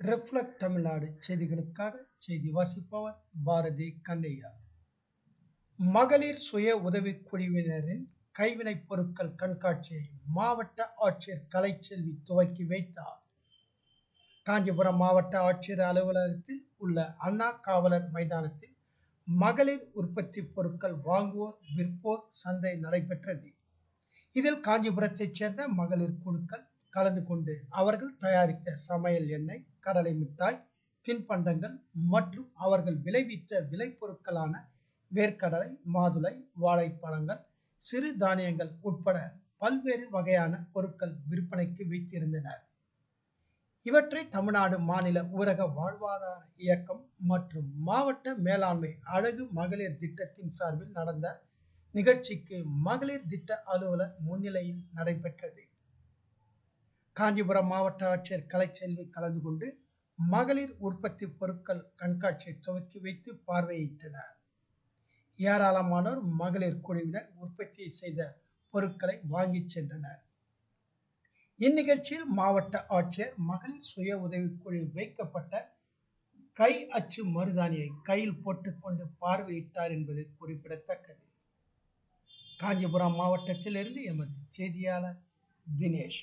Reflect Tamil Nadu செய்திகளுக்காக செய்தி வாசிப்பவர் பாரதி கண்ணையா மகளிர் சுய உதவிக்குழுவினரின் கைவினைப் பொருட்கள் கண்காட்சியை மாவட்ட ஆட்சியர் கலைச்செல்வி துவக்கி வைத்தார். காஞ்சிபுரம் மாவட்ட ஆட்சியர் அலுவலகத்தில் உள்ள அண்ணா காவலர் மைதானத்தில் மகளிர் உற்பத்தி பொருட்கள் வாங்குவோர் விற்போர் சந்தை நடைபெற்றது. இதில் காஞ்சிபுரத்தைச் சேர்ந்த மகளிர் குழுக்கள் கலந்து கொண்டு அவர்கள் தயாரித்த சமையல் எண்ணெய் கடலை மிட்டாய் தின்பண்டங்கள் மற்றும் அவர்கள் விளைவித்த விளைபொருட்களான வேர்க்கடலை மாதுளை வாழைப்பழங்கள் சிறு தானியங்கள் உட்பட பல்வேறு வகையான பொருட்கள் விற்பனைக்கு வைத்திருந்தனர் இவற்றை தமிழ்நாடு மாநில ஊரக வாழ்வாதார இயக்கம் மற்றும் மாவட்ட மேலாண்மை அழகு மகளிர் திட்டத்தின் சார்பில் நடந்த நிகழ்ச்சிக்கு மகளிர் திட்ட அலுவலர் முன்னிலையில் நடைபெற்றது. காஞ்சிபுரம் மாவட்ட ஆட்சியர் கலைச்செல்வி கலந்து கொண்டு மகளிர் உற்பத்தி பொருட்கள் கண்காட்சியை துவக்கி வைத்து பார்வையிட்டனர். ஏராளமானோர் மகளிர் குழுவினர் உற்பத்தி செய்த பொருட்களை வாங்கிச் சென்றனர். இந்நிகழ்ச்சியில் மாவட்ட ஆட்சியர் மகளிர் சுய உதவிக்குழுவில் வைக்கப்பட்ட கை அச்சு மருதாணியை கையில் போட்டுக்கொண்டு பார்வையிட்டார் என்பது குறிப்பிடத்தக்கது. காஞ்சிபுரம் மாவட்டத்திலிருந்து எமது செய்தியாளர் தினேஷ்.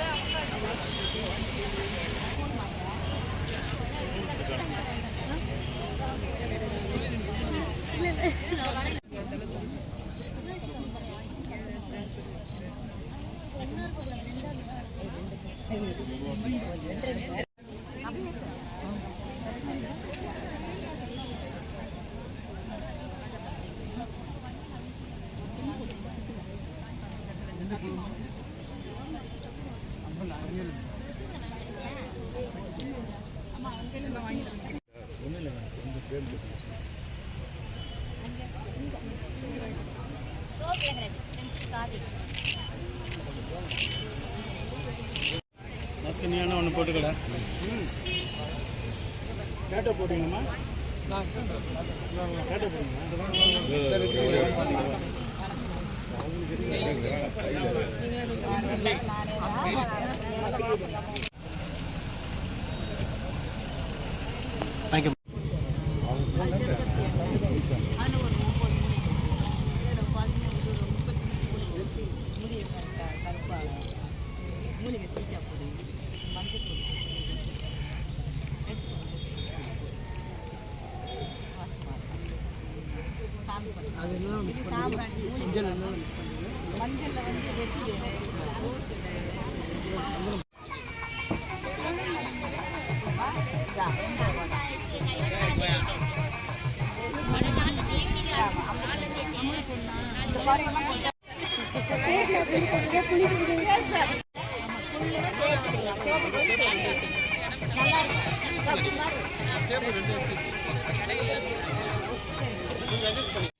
பேசுறீங்க மாஸ்க் வாங்கிட்டு என்ன ஒன்று போட்டுக்கடா டேட்டா போட்டீங்கம்மா டேட்டா போட்டீங்களா தேங்க்யூ அது என்னென்ன மிக்ஸ் பண்ணுறது மஞ்சள் என்னென்ன மிக்ஸ் பண்ணுறது மஞ்சளில் வந்து வெட்டி ரோஸ் நல்லா இருக்கும்